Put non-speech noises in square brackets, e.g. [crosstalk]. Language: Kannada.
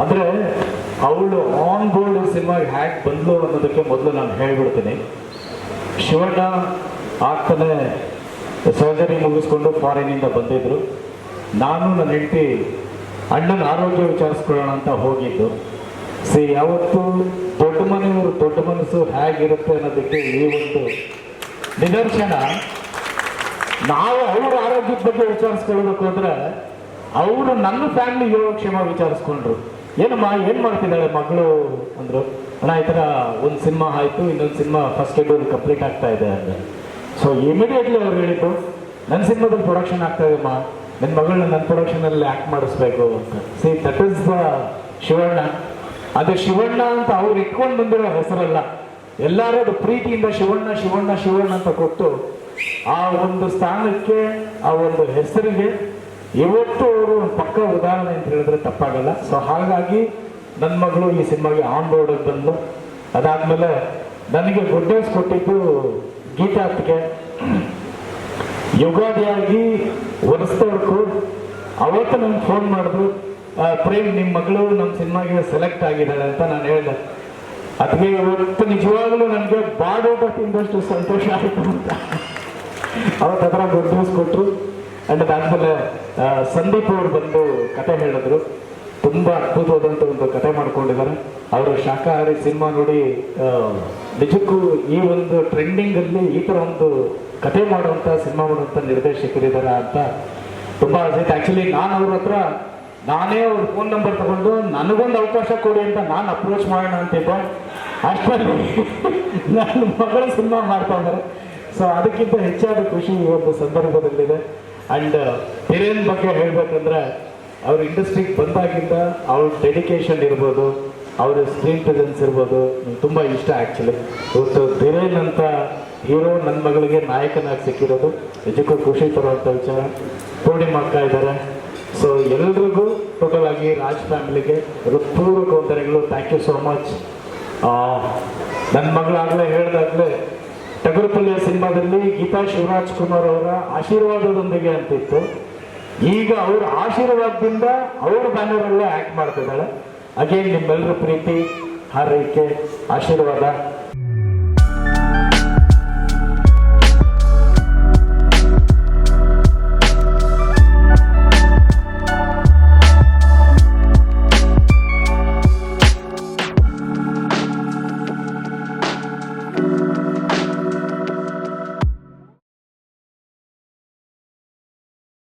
ಅಂದ್ರೆ ಅವಳು ಆನ್ ಬೋರ್ಡ್ ಸಿನಿಮಾಗೆ ಹ್ಯಾಕ್ ಬಂದ್ಲು ಅನ್ನೋದಕ್ಕೆ ಮೊದಲು ನಾನು ಹೇಳ್ಬಿಡ್ತೀನಿ. ಶಿವಣ್ಣ ಆಗ್ತಾನೆ ಸರ್ಜರಿ ಮುಗಿಸ್ಕೊಂಡು ಫಾರಿನಿಂದ ಬಂದಿದ್ರು. ನಾನು ನನ್ನ ಹೆಂಡತಿ ಅಣ್ಣನ ಆರೋಗ್ಯ ವಿಚಾರಿಸ್ಕೊಳ್ಳೋಣ ಅಂತ ಹೋಗಿದ್ದು. ಸಿ, ಯಾವತ್ತು ದೊಡ್ಡ ಮನೆಯವರು ದೊಡ್ಡ ಮನಸ್ಸು ಹೇಗಿರುತ್ತೆ ಅನ್ನೋದಕ್ಕೆ ಈ ಒಂದು ನಿದರ್ಶನ. ನಾವು ಅವ್ರ ಆರೋಗ್ಯದ ಬಗ್ಗೆ ವಿಚಾರಿಸ್ಕೊಳ್ಬೇಕು ಅಂದ್ರೆ ಅವರು ನನ್ನ ಫ್ಯಾಮಿಲಿ ಯೋಗಕ್ಷೇಮ ವಿಚಾರಿಸ್ಕೊಂಡ್ರು. ಏನಮ್ಮ ಏನು ಮಾಡ್ತಿದ್ದಾಳೆ ಮಗಳು ಅಂದ್ರು? ಅಣ್ಣ, ಈ ಥರ ಒಂದು ಸಿನಿಮಾ ಆಯ್ತು, ಇನ್ನೊಂದು ಸಿನಿಮಾ ಫಸ್ಟ್ ಶೆಡ್ಯೂಲ್ ಕಂಪ್ಲೀಟ್ ಆಗ್ತಾ ಇದೆ ಅಂದ್ರೆ ಸೊ ಇಮಿಡಿಯೇಟ್ಲಿ ಅವ್ರು ಹೇಳಿದ್ದು ನನ್ನ ಸಿನಿಮಾದಲ್ಲಿ ಪ್ರೊಡಕ್ಷನ್ ಆಗ್ತಾ ಇದೆಮ್ಮ ನನ್ನ ಮಗಳನ್ನ ನನ್ನ ಪ್ರೊಡಕ್ಷನಲ್ಲಿ ಆಕ್ಟ್ ಮಾಡಿಸ್ಬೇಕು ಅಂತ. See that is the Shivanna. ಅದು ಶಿವಣ್ಣ ಅಂತ ಅವ್ರು ಇಟ್ಕೊಂಡು ಬಂದಿರೋ ಹೆಸರಲ್ಲ. ಎಲ್ಲರೂ ಅದು ಪ್ರೀತಿಯಿಂದ ಶಿವಣ್ಣ ಶಿವಣ್ಣ ಶಿವಣ್ಣ ಅಂತ ಕೊಟ್ಟು ಆ ಒಂದು ಸ್ಥಾನಕ್ಕೆ, ಆ ಒಂದು ಹೆಸರಿಗೆ ಇವತ್ತು ಅವರು ಪಕ್ಕ ಉದಾಹರಣೆ ಅಂತ ಹೇಳಿದ್ರೆ ತಪ್ಪಾಗಲ್ಲ. ಸೊ ಹಾಗಾಗಿ ನನ್ನ ಮಗಳು ಈ ಸಿನಿಮಾಗೆ ಆನ್ ಬೋರ್ಡ್ ಬಂದು ಅದಾದ್ಮೇಲೆ ನನಗೆ ಗುಡ್ ನ್ಯೂಸ್ ಕೊಟ್ಟಿದ್ದು ಗೀತಾತ್ಗೆ ಯುಗಾದಿಯಾಗಿ ಒರೆಸ್ತವ್ರು ಅವತ್ತು ನಂಗೆ ಫೋನ್ ಮಾಡಿದ್ರು ಪ್ರೇಮ್ ನಿಮ್ಮ ಮಗಳು ನಮ್ಮ ಸಿನಿಮಾಗೆ ಸೆಲೆಕ್ಟ್ ಆಗಿದ್ದಾಳೆ ಅಂತ ನಾನು ಹೇಳಿದೆ. ಅದಕ್ಕೆ ಇವತ್ತು ನಿಜವಾಗಲೂ ನನಗೆ ಬಾಡೋಟ ತಿಂದಷ್ಟು ಸಂತೋಷ ಆಯಿತು ಅಂತ. ಅವತ್ತು ಹತ್ರ ಗುಡ್ ನ್ಯೂಸ್ ಕೊಟ್ಟರು ಅಂಡ್ ಅದಾದ್ಮೇಲೆ ಸಂದೀಪ್ ಅವರು ಬಂದು ಕತೆ ಹೇಳಿದ್ರು. ತುಂಬಾ ಅದ್ಭುತವಾದಂಥ ಒಂದು ಕತೆ ಮಾಡ್ಕೊಂಡಿದ್ದಾರೆ. ಅವರು ಶಾಖಾಹಾರಿ ಸಿನಿಮಾ ನೋಡಿ ನಿಜಕ್ಕೂ ಈ ಒಂದು ಟ್ರೆಂಡಿಂಗ್ ಅಲ್ಲಿ ಈ ತರ ಒಂದು ಕತೆ ಮಾಡುವಂತ, ಸಿನಿಮಾ ಮಾಡುವಂತ ನಿರ್ದೇಶಕರಿದ್ದಾರೆ ಅಂತ ತುಂಬಾ ಆಸೆ ಆಕ್ಚುಲಿ ನಾನು ಅವ್ರ ಹತ್ರ, ನಾನೇ ಅವ್ರ ಫೋನ್ ನಂಬರ್ ತಗೊಂಡು, ನನಗೊಂದು ಅವಕಾಶ ಕೊಡಿ ಅಂತ ನಾನು ಅಪ್ರೋಚ್ ಮಾಡೋಣ ಅಂತಿದ್ದೆ ಅಷ್ಟರಲ್ಲಿ [laughs] ನನ್ನ ಮಗಳ ಸಿನಿಮಾ ಮಾಡ್ತಾ ಇದ್ದಾರೆ. ಸೊ ಅದಕ್ಕಿಂತ ಹೆಚ್ಚಾದ ಖುಷಿ ಈ ಒಂದು ಸಂದರ್ಭದಲ್ಲಿದೆ. ಅಂಡ್ ಹಿರಿಯನ್ ಬಗ್ಗೆ ಹೇಳ್ಬೇಕಂದ್ರೆ, ಅವ್ರ ಇಂಡಸ್ಟ್ರಿಗೆ ಬಂದಾಗಿಂದ ಅವ್ರ ಡೆಡಿಕೇಶನ್ ಇರ್ಬೋದು, ಅವ್ರ ಸ್ಕ್ರೀನ್ ಪ್ರೆಸೆನ್ಸ್ ಇರ್ಬೋದು ತುಂಬ ಇಷ್ಟ ಆ್ಯಕ್ಚುಲಿ ಇವತ್ತು ಧಿರೇನ್ ಅಂತ ಹೀರೋ ನನ್ನ ಮಗಳಿಗೆ ನಾಯಕನಾಗಿ ಸಿಕ್ಕಿರೋದು, ನಿಜಕ್ಕೂ ಖುಷಿ ತರುವಂಥ ವಿಚಾರ. ಪೂರ್ಣಿಮಾ ಅಕ್ಕ ಇದ್ದಾರೆ ಸೊ ಎಲ್ರಿಗೂ ಟೋಟಲ್ ಆಗಿ ರಾಜ್ ಫ್ಯಾಮಿಲಿಗೆ ಹೃತ್ಪೂರ್ವಕ ವಂದನೆಗಳು. ಥ್ಯಾಂಕ್ ಯು ಸೋ ಮಚ್ ನನ್ನ ಮಗಳಾಗಲೇ ಹೇಳ್ದಾಗಲೇ ಟಗರುಪಲ್ಯ ಸಿನಿಮಾದಲ್ಲಿ ಗೀತಾ ಶಿವರಾಜ್ ಕುಮಾರ್ ಅವರ ಆಶೀರ್ವಾದದೊಂದಿಗೆ ಅಂತಿತ್ತು. ಈಗ ಅವ್ರ ಆಶೀರ್ವಾದದಿಂದ ಅವ್ರ ಬ್ಯಾನರಲ್ಲೇ ಆಕ್ಟ್ ಮಾಡ್ತಿದ್ದಾಳೆ. ಅಗೇನ್ ನಿಮ್ಮೆಲ್ಲರ ಪ್ರೀತಿ, ಹಾರೈಕೆ, ಆಶೀರ್ವಾದ.